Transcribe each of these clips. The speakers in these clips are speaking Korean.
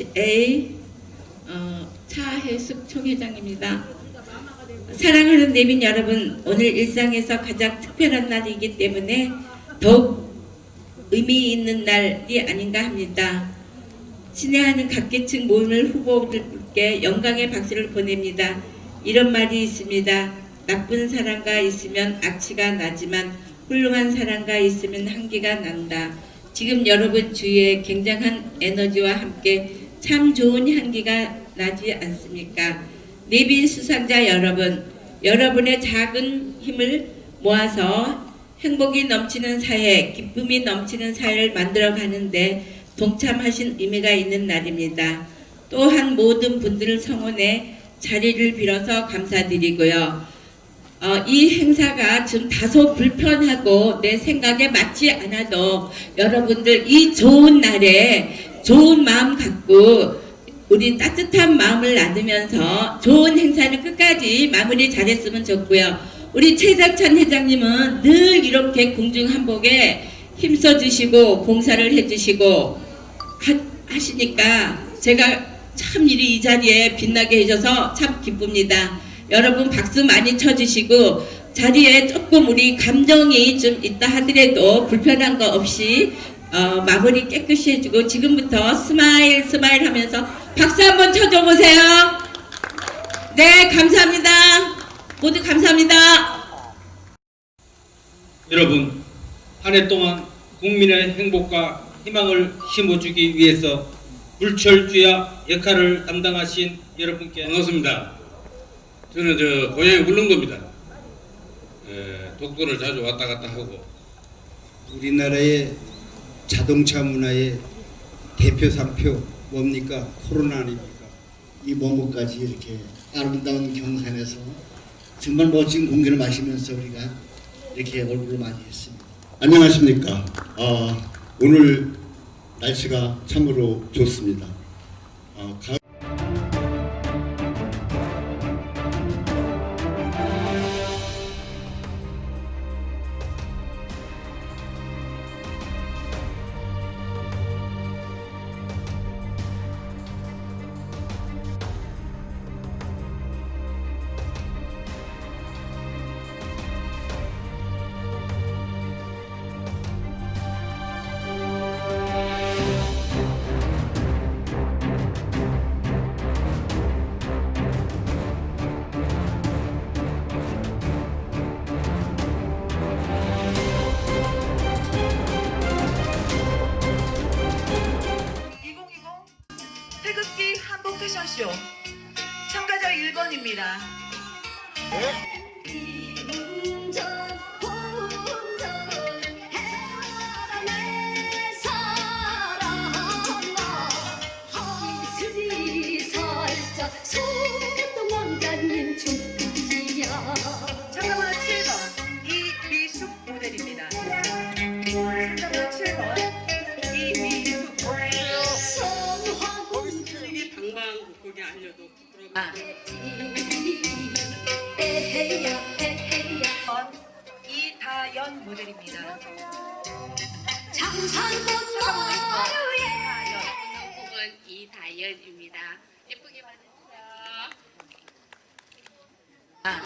CHA 어, 차혜숙 총회장입니다. 사랑하는 내빈 여러분, 오늘 일상에서 가장 특별한 날이기 때문에 더욱 의미 있는 날이 아닌가 합니다. 친애하는 각계층 모임을 후보들께 영광의 박수를 보냅니다. 이런 말이 있습니다. 나쁜 사람과 있으면 악취가 나지만 훌륭한 사람과 있으면 향기가 난다. 지금 여러분 주위에 굉장한 에너지와 함께 참 좋은 향기가 나지 않습니까? 내빈 수상자 여러분, 여러분의 작은 힘을 모아서 행복이 넘치는 사회, 기쁨이 넘치는 사회를 만들어 가는데 동참하신 의미가 있는 날입니다. 또한 모든 분들을 성원해 자리를 빌어서 감사드리고요. 어, 이 행사가 좀 다소 불편하고 내 생각에 맞지 않아도 여러분들 이 좋은 날에 좋은 마음 갖고 우리 따뜻한 마음을 나누면서 좋은 행사를 끝까지 마무리 잘했으면 좋고요. 우리 최작찬 회장님은 늘 이렇게 공중한복에 힘써 주시고 봉사를 해주시고 하, 하시니까 제가 참 이리 이 자리에 빛나게 해줘서 참 기쁩니다. 여러분 박수 많이 쳐주시고 자리에 조금 우리 감정이 좀 있다 하더라도 불편한 거 없이 어, 마무리 깨끗이 해주고 지금부터 스마일 스마일 하면서 박수 한번 쳐줘 보세요. 네 감사합니다. 모두 감사합니다. 여러분, 한 해 동안 국민의 행복과 희망을 심어주기 위해서 불철주야 역할을 담당하신 여러분께 반갑습니다. 저는 저 고향이 울릉도입니다. 에, 독도를 자주 왔다 갔다 하고 우리나라의 자동차 문화의 대표 상표 뭡니까? 코로나 아닙니까? 이 먼곳까지 이렇게 아름다운 경산에서 정말 멋진 공기를 마시면서 우리가 이렇게 얼굴을 많이 했습니다. 안녕하십니까? 어, 오늘 날씨가 참으로 좋습니다. 어, 가 태극기 한복 패션쇼 참가자 1번입니다. 운 아, 에헤야 에헤야 2번 이다연 모델입니다. 곡은 이다연입니다. 예쁘게 봐주세요. 아,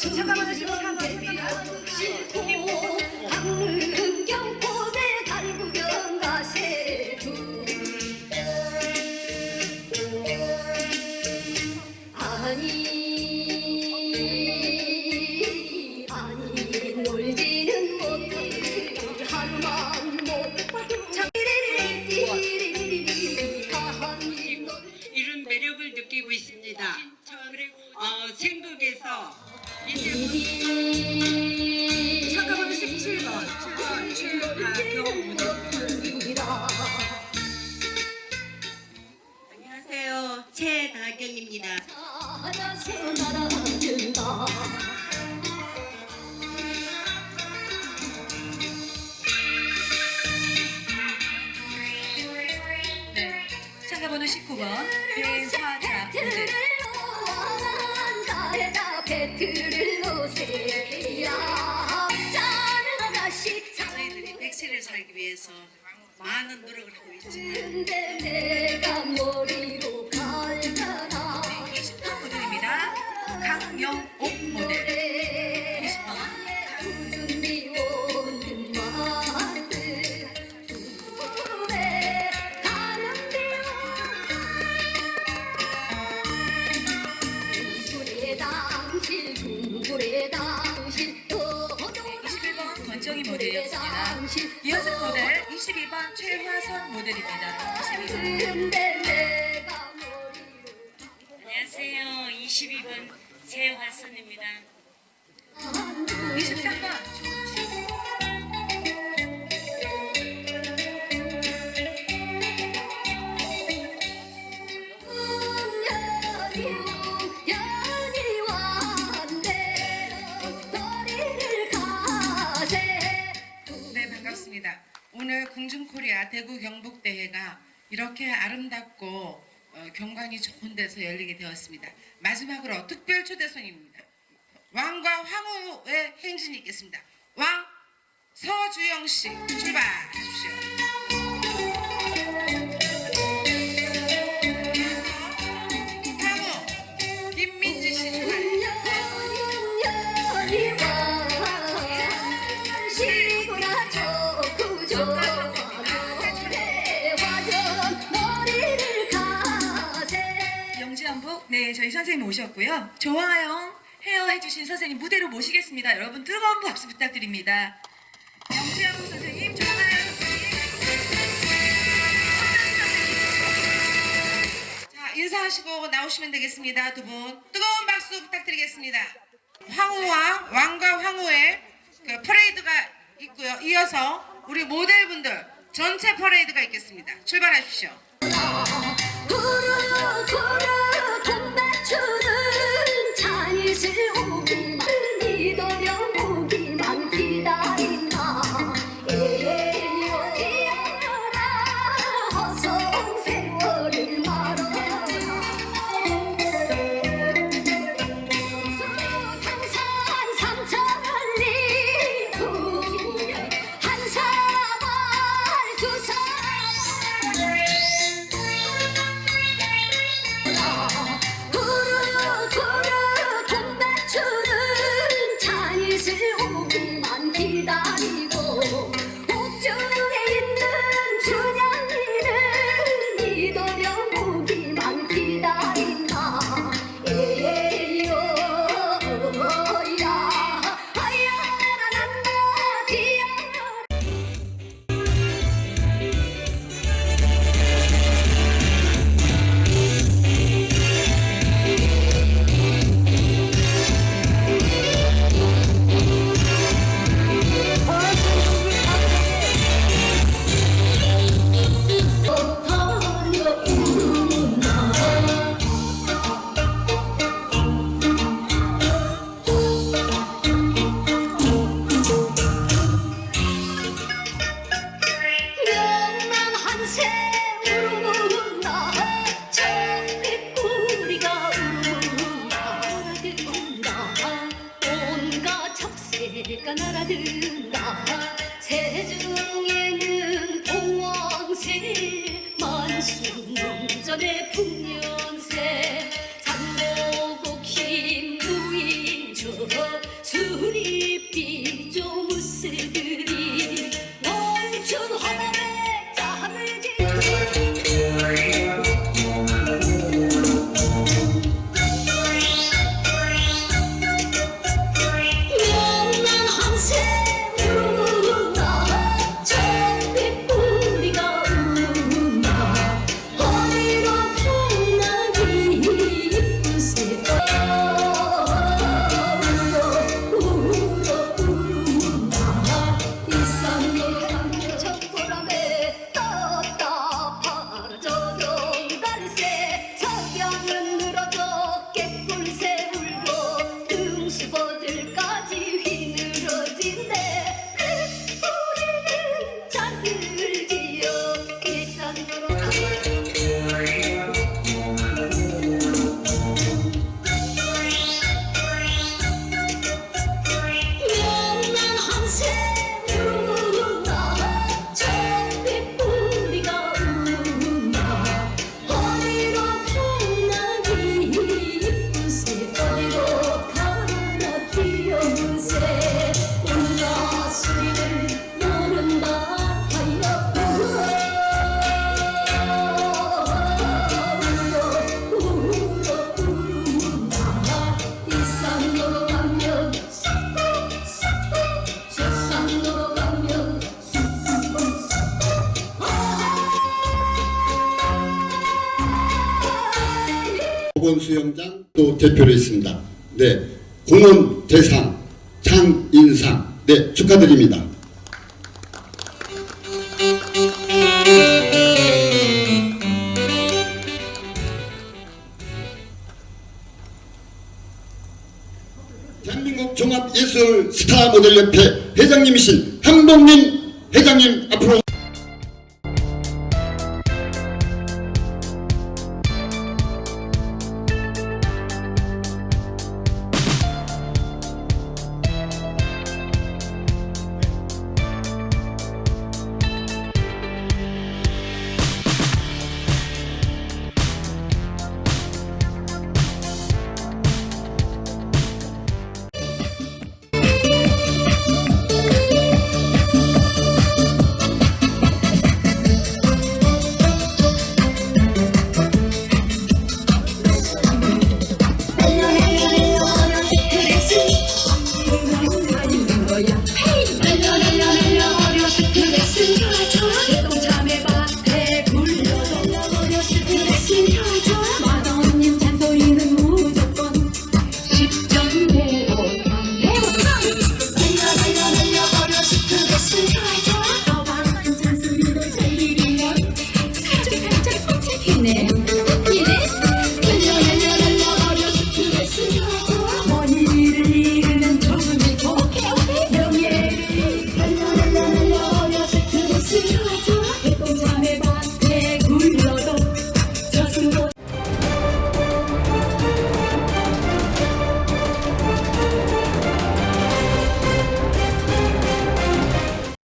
술렁 최나경입니다. 네. 참가번호 19번. 배사자 사회들이 백세를 살기 위해서 많은 노력을 하고 있지만 내가 머리로 20번 모델입니다. 강영옥 모델. 준비 오는 마들 꿈에 가는데요 둥그레 당신 둥그레 당신 도도 21번 권정희 모델이었습니다. 이어진 모델 22번 최화선 모델입니다. 22번. 22번 최화선입니다. 23번 연이 왔네 머리를 가세 네 반갑습니다. 오늘 궁중코리아 대구 경북대회가 이렇게 아름답고 어, 경관이 좋은 데서 열리게 되었습니다. 마지막으로 특별 초대손입니다. 왕과 황후의 행진이 있겠습니다. 왕 서주영 씨 출발 선생님 오셨고요. 좋아요 헤어 해주신 선생님 무대로 모시겠습니다. 여러분 뜨거운 박수 부탁드립니다. 영지연북 선생님 좋아요 선생님. 자 인사하시고 나오시면 되겠습니다 두 분 뜨거운 박수 부탁드리겠습니다 황후와 왕과 황후의 그 퍼레이드가 있고요 이어서 우리 모델분들 전체 퍼레이드가 있겠습니다 출발하십시오 수영장 또 대표로 있습니다. 네, 공원 대상 장인상 네 축하드립니다. 대한민국 종합예술 스타 모델협회 회장님이신 한동민 회장님 앞으로